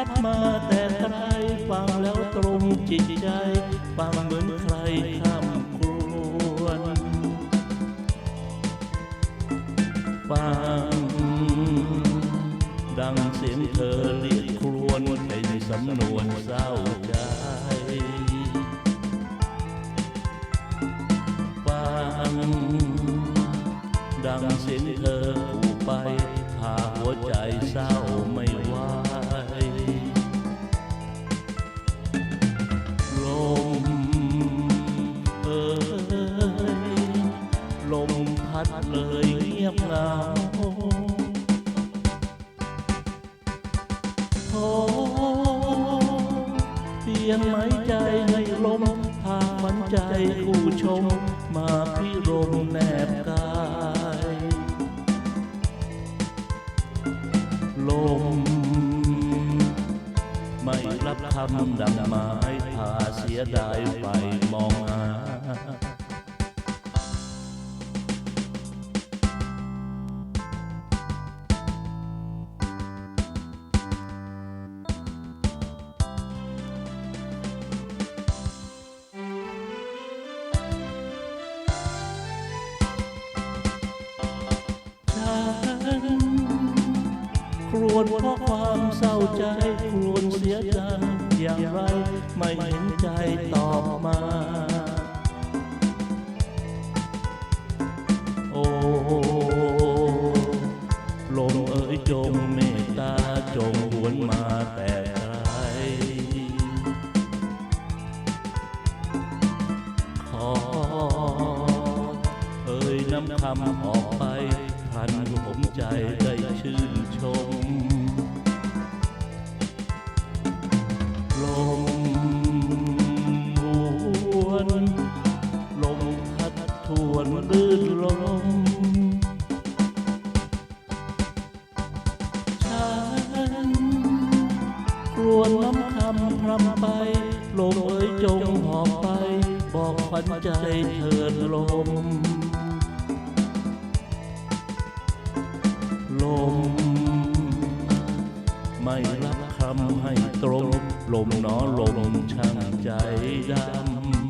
ัดมาแต่ไกลฟังแล้วตรงจิตใจฟังเหมือนใครข้ามครวญฟังดังเสียงเธอเรียกครวญเป็นสำนวนเศร้าใจฟังดังเสียงเธอผูไปพาหัวใจเศร้า ยงไม้ใจให้ลมพามันใจผู้ชม มาพิรมแนบกายลม ไม่รับคำดังไม้พาเสียดายไปมอง วญเพราะความเศร้าใจครวญเสียใจอย่างไร ไม่เห็นใจตอบมา โอ้ลมเอ๋ยจงเมตตาจงหวนมาแต่ไกลขอเอ่ยน้ำคำออกไปพันผมใจได้ ทวนรื่นลมฉันกลวนน้ำคำพรำไปลมเอ้ยจงหอบไป บอกฝันใจเถิดลม ลม ไม่รับคำให้ตรง ลมหนอลมช่างใจดำ